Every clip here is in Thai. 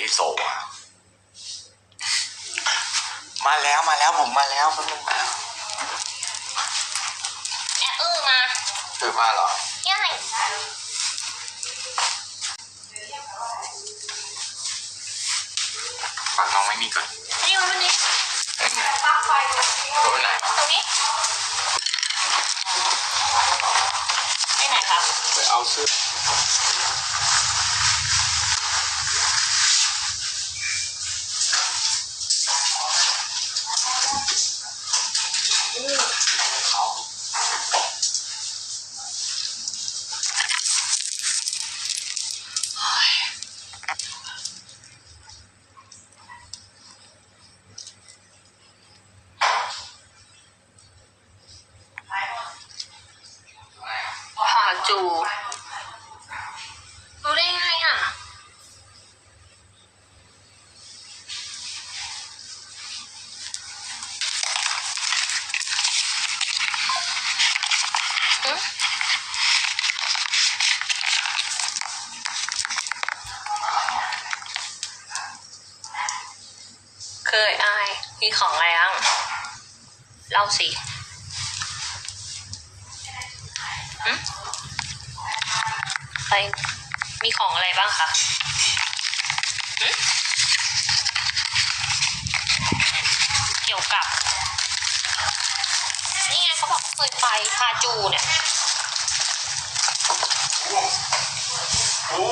ที่โซลอะมาแล้วมาแล้วผมมาแล้วแป๊บนึงมาแอบอื้อมาคือมาเหรอย่ายฝากน้องไม่มีก่อนนี่มันนี้เอ้ยรถไหนตรงนี้ไปไหนครับไปเอาเสื้อ จู รู้ได้ไงอะอืมเคยอายมีของอะไรบ้างเล่าสิอืม ไปมีของอะไรบ้างคะเกี่ยวกับ นี่ไงเขาบอกเคยไปพาจูเนี่ยโอ้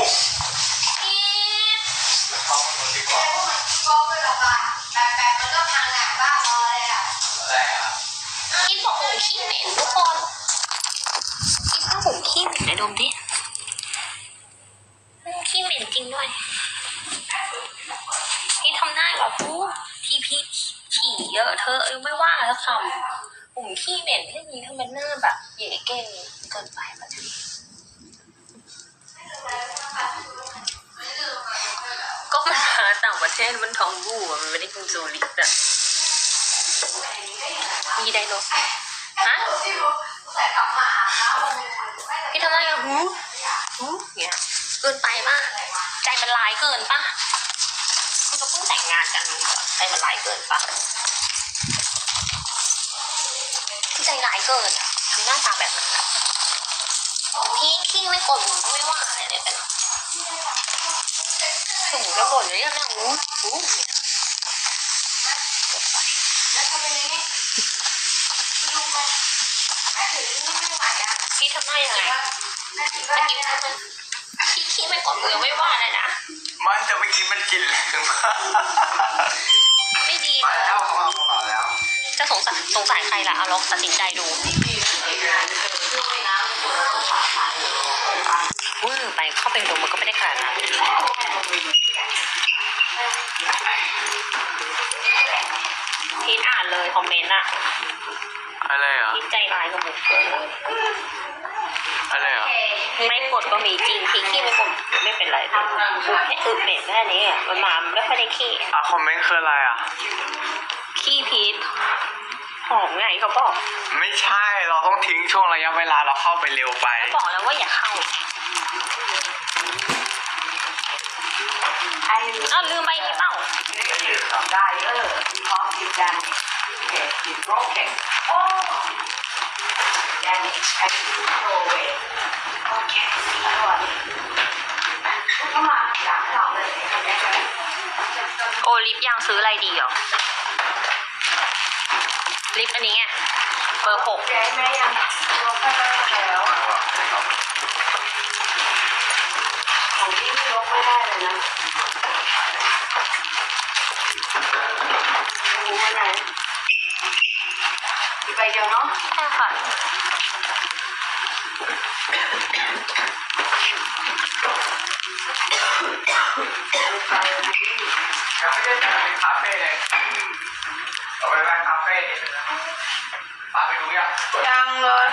อีฟเข้ามาดีกว่าก็ไม่หรอกอะแบบแบบมันก็พังอะบ้าบอเลยอะอะไรอะอีฟบอกผมขี้เหม็นทุกคนอีฟว่าผมขี้เหม็นไหนดมดิอืมขี้เหม็นจริง ด้วย พี่ทำหน้าแบบพูที่พี่ฉี่เยอะเธอยังไม่ว่าแล้วคำผมขี้เหม็นแค่นี้ทำไมหน้าแบบใหญ่เก่งเกินไปมาทีก็มันมาต่างประเทศมันท้องบู่มันไม่ได้กินโซลิดอะมีไดโนเสาร์ฮะที่รู้แต่กลับมาอาบน้ำมันไม่ได้พี่ทำได้ยังหูหูเนี่ยเกินไปมาก ใจมันลายเกินปะเราเพิ่งแต่งงานกันใจมันลายเกินปะพี่ใจร้ายเกินอะทำหน้าตาแบบนั้นอะพี่ขี้ไม่กดหนูก็ไม่ว่าอะไรเนี่ยแต่ถึงจะบ่นเลยยังนั่งหูหูเนี่ยเกินไปแล้วทำเป็นอย่างนี้ลุงไปแม่ถือนี่ไม่ไหวอะพี่ทำได้ยังไง แม่ถือเมื่ว่าอกี้มันขี้ขี้ไม่กดหนูยังไม่ว่าเลยนะมันจะเมื่อกี้มันกินแรงมากไม่ดีมาแล้วเขาเอากระเป๋าแล้วจะสงสัยสงสัยใครล่ะเอาลองตัดสินใจดูเวอร์ไปเข้าไปดูมันก็ไม่ได้ขนาดนั้นพีทอ่านเลยคอมเมนต์อะอะไรอะพีทใจร้ายกับบุกเกินเลย อะไรอะไม่กดก็มีจริงพีทขี้ไม่กดไม่เป็นไรเลยบุกแค่อึเหม็นแค่นี้อะมันมาไม่ค่อยได้ขี้อะคอมเมนต์คืออะไรอะ ขี้พีทหอมไงเขาบอก ไม่ใช่เราต้องทิ้งช่วงระยะเวลาเราเข้าไปเร็วไปแล้วบอกแล้วว่าอย่าเข้าไอ้อ้าวลืมไปนี่เปล่าได้เออพร้อมกินกันเด็กกินโรคเก่ง โอ้ยังใช้โรเวโอเคอร่อยก็มาจากเราเลยโอลิฟยังซื้ออะไรดีหรอ ลิฟอันนี้ไงเบอร์หกแกแม่ยังลบไปแล้ว อีกใบเดียวเนาะใช่ค่ะยังไม่ได้จัดเป็นคาเฟ่เลยเอาไปไว้คาเฟ่ปาไปดูยังยังเลย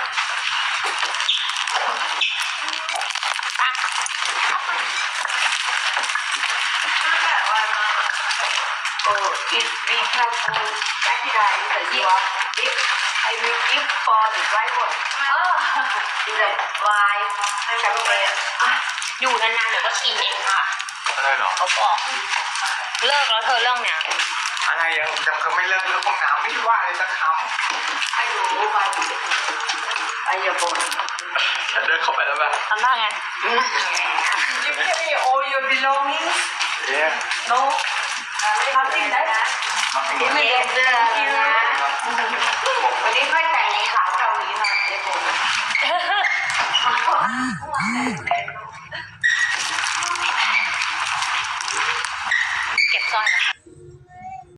อะ ตั้งแต่วันมาโอ้ it we can go back to the year if I will give for the driver อ๋อ in the why ให้กับเองอะอยู่นานๆเดี๋ยวก็ชินเองค่ะอะไรเหรอเขาบอกเลิกแล้วเธอเรื่องเนี้ยอะไรยังยังคือไม่เลิกเรื่องห้องน้ำไม่ได้ว่าเลยสักคไอ้หนูไปไอ้อย่าบ่นำเดินเข้าไปแล้วแบบทำได้ไง You give me all your belongings เอ๊ะ no nothing that ที่ไม่ได้เสื้อนะวันนี้ค่อยแต่งขาวเกาหลีมาเลยผม